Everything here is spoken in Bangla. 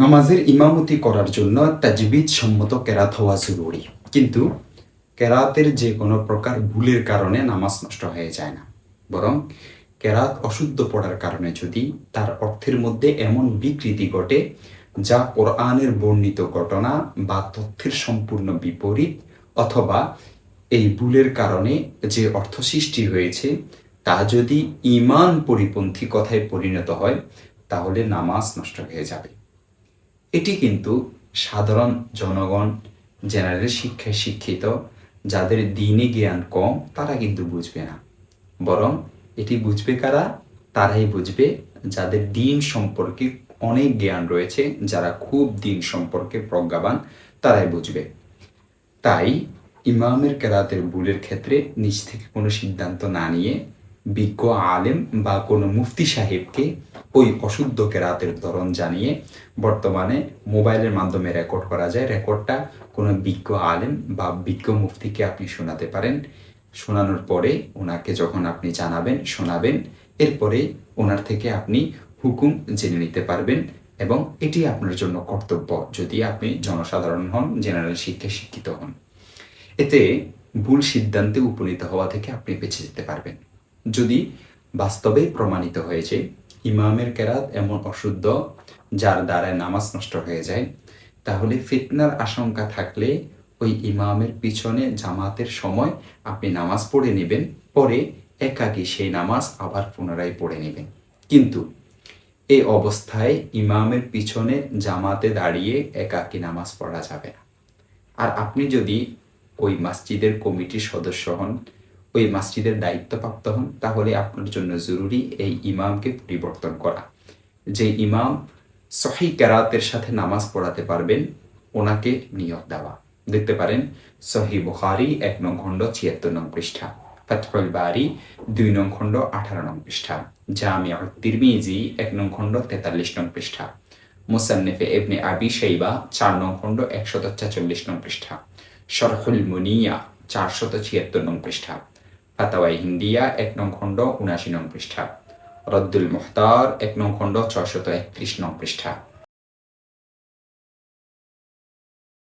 নামাজের ইমামতি করার জন্য তাজবিদ সম্মত কেরাত হওয়া জরুরি। কিন্তু কেরাতের যে কোনো প্রকার ভুলের কারণে নামাজ নষ্ট হয়ে যায় না। বরং কেরাত অশুদ্ধ পড়ার কারণে যদি তার অর্থের মধ্যে এমন বিকৃতি ঘটে, যা কোরআনের বর্ণিত ঘটনা বা তথ্যের সম্পূর্ণ বিপরীত, অথবা এই ভুলের কারণে যে অর্থ সৃষ্টি হয়েছে, তা যদি ইমান পরিপন্থী কথায় পরিণত হয়, তাহলে নামাজ নষ্ট হয়ে যাবে। এটি কিন্তু সাধারণ জনগণ, জেনারেল শিক্ষায় শিক্ষিত, যাদের দিনে জ্ঞান কম, তারা কিন্তু বুঝবে না। বরং এটি বুঝবে কারা? তারাই বুঝবে যাদের দিন সম্পর্কে অনেক জ্ঞান রয়েছে, যারা খুব দিন সম্পর্কে প্রজ্ঞাবান, তারাই বুঝবে। তাই ইমামের কেরাতের ভুলের ক্ষেত্রে নিজ থেকে কোনো সিদ্ধান্ত না নিয়ে বিজ্ঞ আলেম বা কোনো মুফতি সাহেবকে ওই অশুদ্ধ কেরাতের ধরন জানিয়ে বর্তমানে মোবাইলের মাধ্যমে রেকর্ড করা যায়। রেকর্ডটা কোনো বিজ্ঞ আলেম বা বিজ্ঞ মুফতিকে আপনি শোনাতে পারেন। শোনানোর পরে ওনাকে যখন আপনি জানাবেন, শোনাবেন, এরপরে ওনার থেকে আপনি হুকুম জেনে নিতে পারবেন এবং এটি আপনার জন্য কর্তব্য যদি আপনি জনসাধারণ হন, জেনারেল শিক্ষায় শিক্ষিত হন। এতে ভুল সিদ্ধান্তে উপনীত হওয়া থেকে আপনি বেঁচে যেতে পারবেন। যদি বাস্তবে প্রমাণিত হয়েছে ইমামের কেরাত এমন অশুদ্ধ, যার দ্বারায় নামাজ নষ্ট হয়ে যায়, তাহলে ফিতনার আশঙ্কা থাকলে ওই ইমামের পিছনে জামাতের সময় আপনি নামাজ পড়ে নেবেন, পরে একাকী সেই নামাজ আবার পুনরায় পড়ে নেবেন। কিন্তু এই অবস্থায় ইমামের পিছনে জামাতে দাঁড়িয়ে একাকী নামাজ পড়া যাবে না। আর আপনি যদি ওই মসজিদের কমিটির সদস্য হন ওই মসজিদের দায়িত্বপ্রাপ্ত হন, তাহলে আপনার জন্য জরুরি এই ইমামকে পরিবর্তন করা। যে ইমাম সহি কেরাতের সাথে নামাজ পড়াতে পারবেন, ওনাকে নিয়োগ দেওয়া। দেখতে পারেন, সহি বুখারি এক নং খণ্ড, ছিয়াত্তর নং পৃষ্ঠা, ফাতহুল বারি দুই নং খণ্ড, আঠারো নং পৃষ্ঠা জামিয়া তিরমিজি এক নং খণ্ড, তেতাল্লিশ নং পৃষ্ঠা, মুসান্নেফে এবনে আবি শাইবা চার নং খণ্ড, একশত ছেচল্লিশ নং পৃষ্ঠা, শরহুল মুনিয়া চারশত ছিয়াত্তর নং পৃষ্ঠা। ফাতাওয়াই হিন্দিয়া এক নং খণ্ড উনাশি নং পৃষ্ঠা। রদ্দুল মুখতার এক নং খণ্ড ছয়শত একত্রিশ নং পৃষ্ঠা।